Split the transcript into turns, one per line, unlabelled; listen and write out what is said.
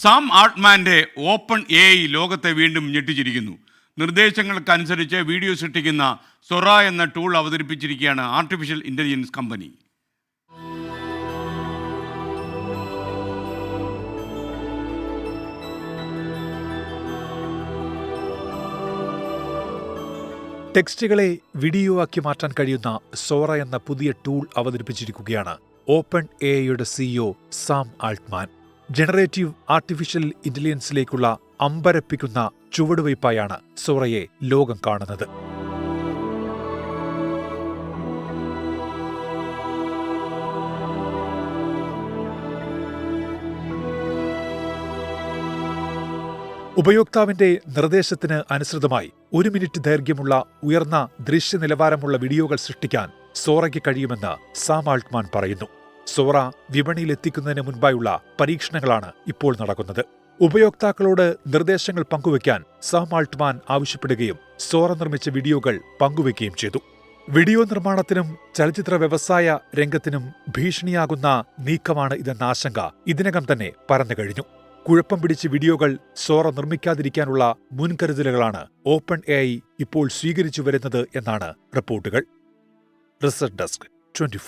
Sam ആർട്ട്മാന്റെ open A I ലോകത്തെ വീണ്ടും ഞെട്ടിച്ചിരിക്കുന്നു. നിർദ്ദേശങ്ങൾക്കനുസരിച്ച് വീഡിയോ സൃഷ്ടിക്കുന്ന സൊറ എന്ന ടൂൾ അവതരിപ്പിച്ചിരിക്കുകയാണ് ആർട്ടിഫിഷ്യൽ ഇന്റലിജൻസ് കമ്പനി
ടെക്സ്റ്റുകളെ വീഡിയോ ആക്കി മാറ്റാൻ കഴിയുന്ന സോറ എന്ന പുതിയ ടൂൾ അവതരിപ്പിച്ചിരിക്കുകയാണ് ഓപ്പൺ എ ഐയുടെ CEO Sam Altman generative artificial ഇന്റലിജൻസിലേക്കുള്ള അമ്പരപ്പിക്കുന്ന ചുവടുവയ്പായാണ് സോറയെ ലോകം കാണുന്നത്. ഉപയോക്താവിന്റെ നിർദ്ദേശത്തിന് അനുസൃതമായി ഒരു മിനിറ്റ് ദൈർഘ്യമുള്ള ഉയർന്ന ദൃശ്യ നിലവാരമുള്ള വീഡിയോകൾ സൃഷ്ടിക്കാൻ സോറയ്ക്ക് കഴിയുമെന്ന് സാം ആൾട്ട്മാൻ പറയുന്നു. സോറ വിപണിയിൽ എത്തിക്കുന്നതിന് മുൻപായുള്ള പരീക്ഷണങ്ങളാണ് ഇപ്പോൾ നടക്കുന്നത്. ഉപയോക്താക്കളോട് നിർദ്ദേശങ്ങൾ പങ്കുവയ്ക്കാൻ സാം ആൾട്ട്മാൻ ആവശ്യപ്പെടുകയും സോറ നിർമ്മിച്ച വീഡിയോകൾ പങ്കുവയ്ക്കുകയും ചെയ്തു. വീഡിയോ നിർമ്മാണത്തിനും ചലച്ചിത്ര വ്യവസായ രംഗത്തിനും ഭീഷണിയാകുന്ന നീക്കമാണ് ഇതെന്ന ആശങ്ക ഇതിനകം തന്നെ പരന്നു കഴിഞ്ഞു. കുഴപ്പം പിടിച്ച് വീഡിയോകൾ സോറ നിർമ്മിക്കാതിരിക്കാനുള്ള മുൻകരുതലുകളാണ് ഓപ്പൺ എ ഇപ്പോൾ സ്വീകരിച്ചു വരുന്നത് എന്നാണ് റിപ്പോർട്ടുകൾ. Research desk twenty